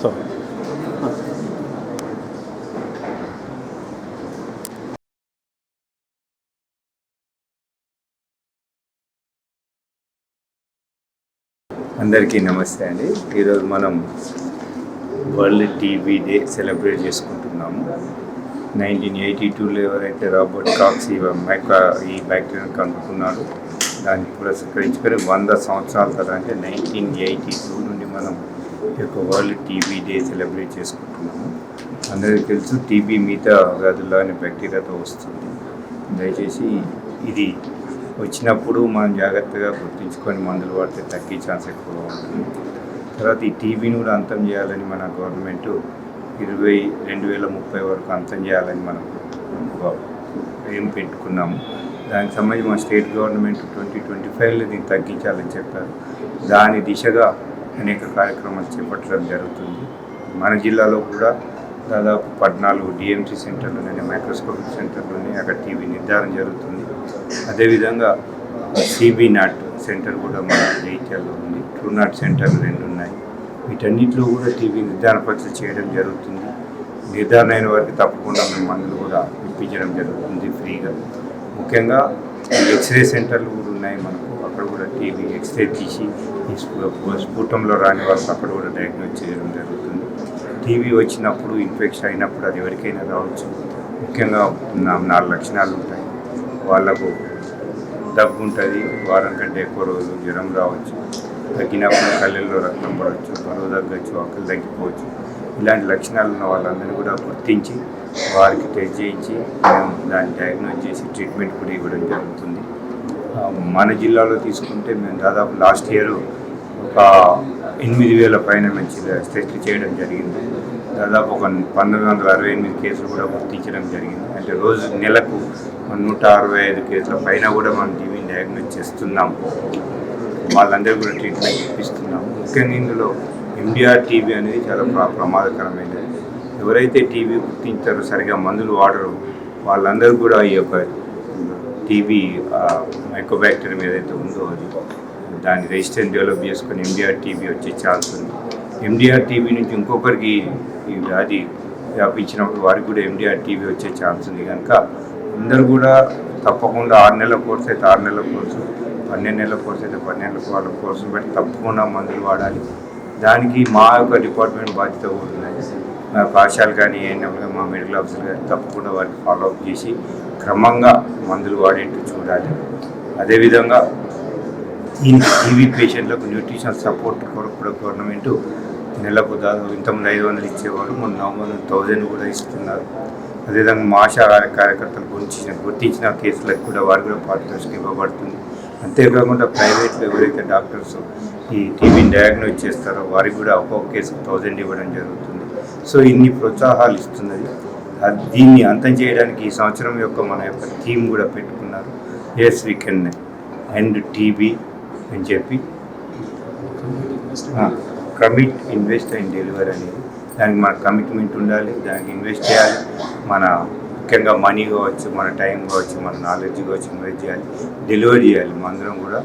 అందరికీ నమస్తే అండి. ఈరోజు మనం వరల్డ్ టీవీ డే సెలబ్రేట్ చేసుకుంటున్నాము. నైన్టీన్ ఎయిటీ టూలో ఎవరైతే రాబర్ట్ కాక్స్ ఈ మైక్రా ఈ బ్యాక్టీరియాను కనుక్కున్నారు దాన్ని పురస్కరించుకొని వంద సంవత్సరాల తర్వాత అంటే నైన్టీన్ ఎయిటీ టూ నుండి మనం యొక్క వరల్డ్ టీవీ డే సెలబ్రేట్ చేసుకుంటున్నాము. అందరికీ తెలుసు టీబీ మిగతా వ్యాధుల్లోని బ్యాక్టీరియాతో వస్తుంది. దయచేసి ఇది వచ్చినప్పుడు మనం జాగ్రత్తగా గుర్తించుకొని మందులు వాడితే తగ్గే ఛాన్స్ ఎక్కువగా ఉంటుంది. తర్వాత ఈ టీబీని కూడా అంతం చేయాలని మన గవర్నమెంట్ ఇరవై రెండు వేల ముప్పై వరకు అంతం చేయాలని మనం ఏం పెట్టుకున్నాము. దానికి సంబంధించి మన స్టేట్ గవర్నమెంట్ ట్వంటీ ట్వంటీ ఫైవ్లో దీన్ని తగ్గించాలని చెప్పారు. దాని దిశగా అనేక కార్యక్రమాలు చేపట్టడం జరుగుతుంది. మన జిల్లాలో కూడా దాదాపు పద్నాలుగు డిఎంసీ సెంటర్లు మైక్రోస్కోపిక్ సెంటర్లు ఉన్నాయి అక్కడ టీవీ నిర్ధారణ జరుగుతుంది. అదేవిధంగా సిబి నాట్ సెంటర్ కూడా మన జైత్యాల్లో ఉంది. ట్రూ నాట్ సెంటర్లు రెండు ఉన్నాయి. వీటన్నిటిలో కూడా టీవీ నిర్ధారణ పరీక్షలు చేయడం జరుగుతుంది. నిర్ధారణ అయిన వారికి తప్పకుండా మేము మందులు కూడా ఇప్పించడం జరుగుతుంది ఫ్రీగా. ముఖ్యంగా ఎక్స్రే సెంటర్లు కూడా ఉన్నాయి మనకు. అక్కడ కూడా టీవీ ఎక్స్రే తీసి స్ఫూటంలో రాని వాళ్ళకి అక్కడ కూడా డయాగ్నోజ్ చేయడం జరుగుతుంది. టీవీ వచ్చినప్పుడు ఇన్ఫెక్షన్ అయినప్పుడు అది ఎవరికైనా రావచ్చు ముఖ్యంగా నాలుగు లక్షణాలు ఉంటాయి. వాళ్ళకు దగ్గు ఉంటుంది వారం కంటే ఎక్కువ రోజులు జ్వరం రావచ్చు. తగ్గినప్పుడు కళ్ళల్లో రక్తం పడవచ్చు బరువు తగ్గచ్చు ఆకలి తగ్గిపోవచ్చు. ఇలాంటి లక్షణాలు ఉన్న వాళ్ళందరినీ కూడా గుర్తించి వారికి టెస్ట్ చేయించి మేము దాన్ని డయాగ్నోజ్ చేసి ట్రీట్మెంట్ కూడా ఇవ్వడం జరుగుతుంది. మన జిల్లాలో తీసుకుంటే మేము దాదాపు లాస్ట్ ఇయర్ ఒక ఎనిమిది వేల పైన మంచి టెస్ట్లు చేయడం జరిగింది. దాదాపు ఒక పంతొమ్మిది వందల అరవై ఎనిమిది కేసులు కూడా గుర్తించడం జరిగింది. అంటే రోజు నెలకు నూట అరవై ఐదు కేసుల పైన కూడా మనం టీవీని డయాగ్నోజ్ చేస్తున్నాం వాళ్ళందరూ కూడా ట్రీట్మెంట్ ఇప్పిస్తున్నాం ముఖ్యంగా ఇందులో ఎండిఆర్ టీవీ అనేది చాలా ప్రమాదకరమైనది. ఎవరైతే టీబీ గుర్తించారో సరిగా మందులు వాడరు వాళ్ళందరూ కూడా ఈ యొక్క టీబీ మైక్రోబ్యాక్టీరియం ఏదైతే ఉందో అది దాని రెసిస్టెన్స్ డెవలప్ చేసుకొని ఎండిఆర్ టీబీ వచ్చే ఛాన్స్ ఉంది. ఎండిఆర్ టీబీ నుంచి ఇంకొకరికి ఈ వ్యాధి వ్యాపించినప్పుడు వారికి కూడా ఎండిఆర్ టీబీ వచ్చే ఛాన్స్ ఉంది కనుక అందరూ కూడా తప్పకుండా ఆరు నెలల కోర్సు అయితే ఆరు నెలల కోర్సు పన్నెండు నెలల కోర్సు అయితే పన్నెండు వాళ్ళ కోర్సును బట్టి తప్పకుండా మందులు వాడాలి. దానికి మా యొక్క డిపార్ట్మెంట్ బాధ్యత కూడా ఉన్నది. పాఠశాల కానీ అయినప్పుడు మా మెడికల్ ఆఫీసర్ కానీ తప్పకుండా వారికి ఫాలోఅప్ చేసి క్రమంగా మందులు వాడేట్టు చూడాలి. అదేవిధంగా ఈ టీవీ పేషెంట్లకు న్యూట్రిషన్ సపోర్ట్ కొరకు కూడా గవర్నమెంట్ నెలకు దాదాపు ఇంతకుముందు ఐదు వందలు ఇచ్చేవారు మొన్న నవంబర్ థౌజండ్ కూడా ఇస్తున్నారు. అదేవిధంగా మా ఆశా కార్యకర్తలు గుర్తించిన గుర్తించిన కేసులకు కూడా వారు కూడా పారితోషికం ఇవ్వబడుతుంది. అంతేకాకుండా ప్రైవేట్లో ఎవరైతే డాక్టర్స్ ఈ టీబీని డయాగ్నోజ్ చేస్తారో వారికి కూడా ఒక్కొక్క కేసుకు థౌజండ్ ఇవ్వడం జరుగుతుంది. సో ఇన్ని ప్రోత్సాహాలు ఇస్తున్నది. దీన్ని అంతం చేయడానికి ఈ సంవత్సరం యొక్క మన యొక్క థీమ్ కూడా పెట్టుకున్నారు. Yes we can end TB అని చెప్పి. కమిట్ ఇన్వెస్ట్ అండ్ డెలివర్ అనేది. దానికి మన కమిట్మెంట్ ఉండాలి దానికి ఇన్వెస్ట్ చేయాలి. మన ముఖ్యంగా మనీ కావచ్చు మన టైం కావచ్చు మన నాలెడ్జ్ కావచ్చు ఇన్వెస్ట్ చేయాలి. డెలివరీ చేయాలి. మనందరం కూడా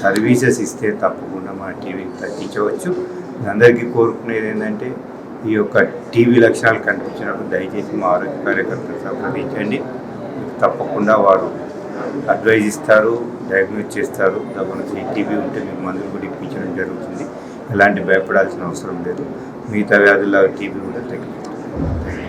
సర్వీసెస్ ఇస్తే తప్పకుండా మన టీవీకి తగ్గించవచ్చు. అందరికీ కోరుకునేది ఏంటంటే ఈ యొక్క టీవీ లక్షణాలు కనిపించినప్పుడు దయచేసి మా ఆరోగ్య కార్యకర్తలు సంప్రదించండి తప్పకుండా వారు అడ్వైజ్ ఇస్తారు డయాగ్నోజ్ చేస్తారు. తప్పని టీవీ ఉంటే మీకు మందులు కూడా ఇప్పించడం జరుగుతుంది. ఎలాంటి భయపడాల్సిన అవసరం లేదు. మిగతా వ్యాధుల టీవీ కూడా తగ్గిపోతుంది